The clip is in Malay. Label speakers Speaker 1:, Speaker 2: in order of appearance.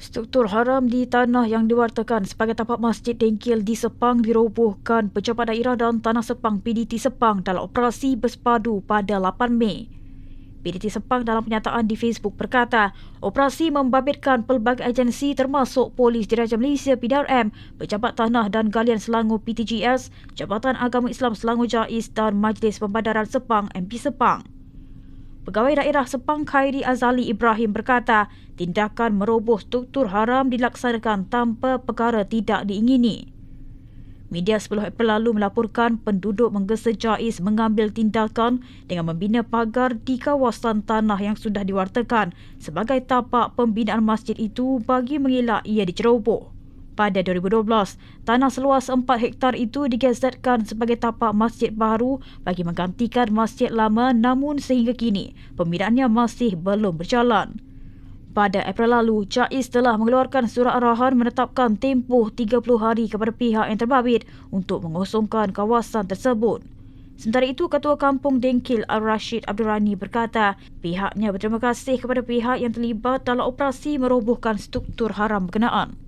Speaker 1: Struktur haram di tanah yang diwartakan sebagai tapak masjid Dengkil di Sepang dirobohkan Pejabat Daerah dan Tanah Sepang PDT Sepang dalam operasi bersepadu pada 8 Mei. PDT Sepang dalam pernyataan di Facebook berkata, operasi membabitkan pelbagai agensi termasuk Polis Diraja Malaysia PDRM, Pejabat Tanah dan Galian Selangor PTGS, Jabatan Agama Islam Selangor Jais dan Majlis Pembadaran Sepang MP Sepang. Pegawai Daerah Sepang Khairi Azali Ibrahim berkata, tindakan meroboh struktur haram dilaksanakan tanpa perkara tidak diingini. Media 10 April lalu melaporkan penduduk menggesa Jais mengambil tindakan dengan membina pagar di kawasan tanah yang sudah diwartakan sebagai tapak pembinaan masjid itu bagi mengelak ia diceroboh. Pada 2012, tanah seluas 4 hektar itu digazetkan sebagai tapak masjid baru bagi menggantikan masjid lama namun sehingga kini pembinaannya masih belum berjalan. Pada April lalu, Jais telah mengeluarkan surat arahan menetapkan tempoh 30 hari kepada pihak yang terbabit untuk mengosongkan kawasan tersebut. Sementara itu, Ketua Kampung Dengkil Al-Rashid Abdul Rani berkata pihaknya berterima kasih kepada pihak yang terlibat dalam operasi merobohkan struktur haram berkenaan.